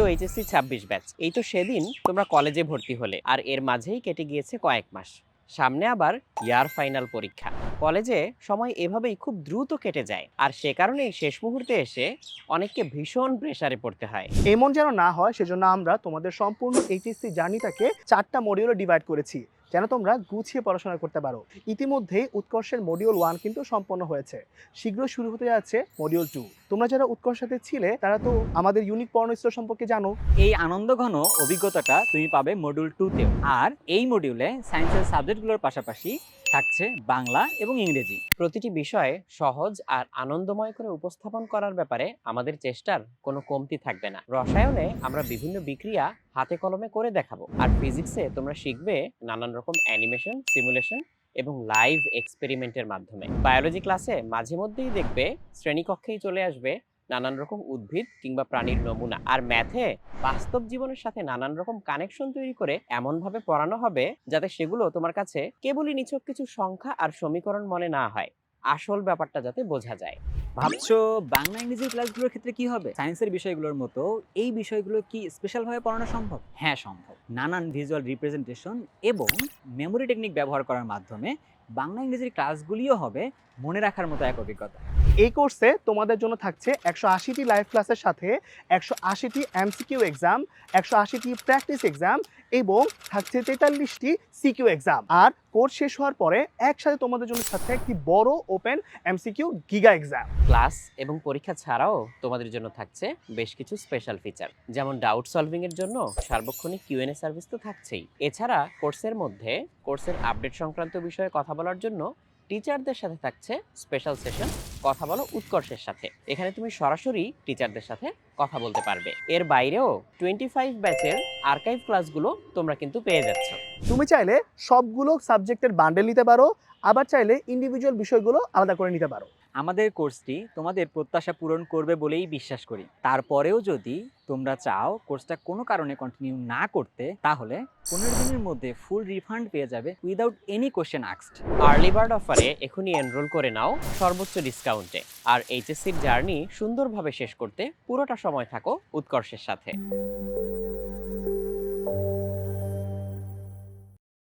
প্রিয় এইচএসসি ছাব্বিশ ব্যাচ। এই তো সেদিন তোমরা কলেজে ভর্তি হলে, আর এর মাঝেই কেটে গিয়েছে কয়েক মাস। সামনে আবার ইয়ার ফাইনাল পরীক্ষা। কলেজে সময় এভাবেই খুব দ্রুত কেটে যায়, আর সে কারণেই শেষ মুহূর্তে এসে অনেককে ভীষণ প্রেসারে পড়তে হয়। এমন যেন না হয়, সেজন্য আমরা তোমাদের সম্পূর্ণ এইচএসসি জার্নিটাকে চারটা মডিউলে ডিভাইড করেছি। যেন তোমরা গুছিয়ে পড়াশোনা করতে পারো। ইতিমধ্যেই উৎকর্ষের মডিউল ওয়ান কিন্তু সম্পন্ন হয়েছে। শীঘ্র শুরু হতে যাচ্ছে মডিউল টু তোমরা যারা উৎকর্ষাতে ছিলে, তারা তো আমাদের ইউনিক পর্ণস্তর সম্পর্কে জানো। এই আনন্দ ঘন অভিজ্ঞতাটা তুমি পাবে মডিউল টুতেও আর এই মডিউলে সায়েন্সের সাবজেক্টগুলোর পাশাপাশি থাকছে বাংলা এবং ইংরেজি। প্রতিটি বিষয়ে সহজ আর আনন্দময় করে উপস্থাপন করার ব্যাপারে আমাদের চেষ্টার কোনো কমতি থাকবে না। রসায়নে আমরা বিভিন্ন বিক্রিয়া হাতে কলমে করে দেখাবো। আর ফিজিক্সে তোমরা শিখবে নানান রকম অ্যানিমেশন সিমুলেশন এবং লাইভ এক্সপেরিমেন্টের মাধ্যমে। বায়োলজি ক্লাসে মাঝে মধ্যেই দেখবে শ্রেণীকক্ষেই চলে আসবে নানান রকম উদ্ভিদ কিংবা প্রাণীর নমুনা। আর ম্যাথে বাস্তব জীবনের সাথে নানান রকম কানেকশন তৈরি করে এমনভাবে পড়ানো হবে যাতে সেগুলো তোমার কাছে কেবলই নিছক কিছু সংখ্যা আর সমীকরণ মনে না হয়। আসল ব্যাপারটা যাতে বোঝা যায়। ভাবছ বাংলা ইংরেজির ক্লাসগুলোর ক্ষেত্রে কি হবে? সায়েন্সের বিষয়গুলোর মতো এই বিষয়গুলো কি স্পেশালভাবে পড়ানো সম্ভব? হ্যাঁ সম্ভব। নানান ভিজুয়াল রিপ্রেজেন্টেশন এবং মেমোরি টেকনিক ব্যবহার করার মাধ্যমে বাংলা ইংরেজির ক্লাসগুলিও হবে মনে রাখার মতো এক অভিজ্ঞতা। এই কোর্সে তোমাদের জন্য থাকছে একশো আশিটি লাইভ ক্লাসের সাথে একশো আশিটি এমসিকিউ এক্সাম একশো আশিটি প্র্যাকটিস এক্সাম এবং থাকছে তেতাল্লিশটি সিকিউ এক্সাম আর কোর্স শেষ হওয়ার পরে একসাথে তোমাদের জন্য থাকছে একটি বড় open MCQ giga exam. Class এবং পরীক্ষা ছাড়াও তোমাদের জন্য থাকছে বেশ কিছু স্পেশাল ফিচার যেমন ডাউট সলভিং এর জন্য সার্বক্ষণিক কিউএনএ সার্ভিস তো থাকছেই। এছাড়া কোর্সের মধ্যে কোর্সের আপডেট সংক্রান্ত বিষয়ে কথা বলার জন্য টিচারদের সাথে থাকছে স্পেশাল সেশন কথা বলো উৎকর্ষের সাথে। এখানে তুমি সরাসরি টিচারদের সাথে কথা বলতে পারবে। এর বাইরেও টোয়েন্টি ফাইভ ব্যাচের আর্কাইভ ক্লাসগুলো তোমরা কিন্তু পেয়ে যাচ্ছ। তুমি চাইলে সবগুলো সাবজেক্টের বান্ডেল নিতে পারো, আবার চাইলে ইন্ডিভিজুয়াল বিষয়গুলো আলাদা করে নিতে পারো। আমাদের কোর্সটি তোমাদের প্রত্যাশা পূরণ করবে বলেই বিশ্বাস করি। তারপরেও যদি তোমরা চাও কোর্সটা কোনো কারণে কন্টিনিউ না করতে, তাহলে পনেরো দিনের মধ্যে ফুল রিফান্ড পেয়ে যাবে উইদাউট এনি কোশ্চেন আক্সড আর্লি বার্ড অফারে এখনই এনরোল করে নাও সর্বোচ্চ ডিসকাউন্টে আর এইচএসসির জার্নি সুন্দরভাবে শেষ করতে পুরোটা সময় থাকো উৎকর্ষের সাথে।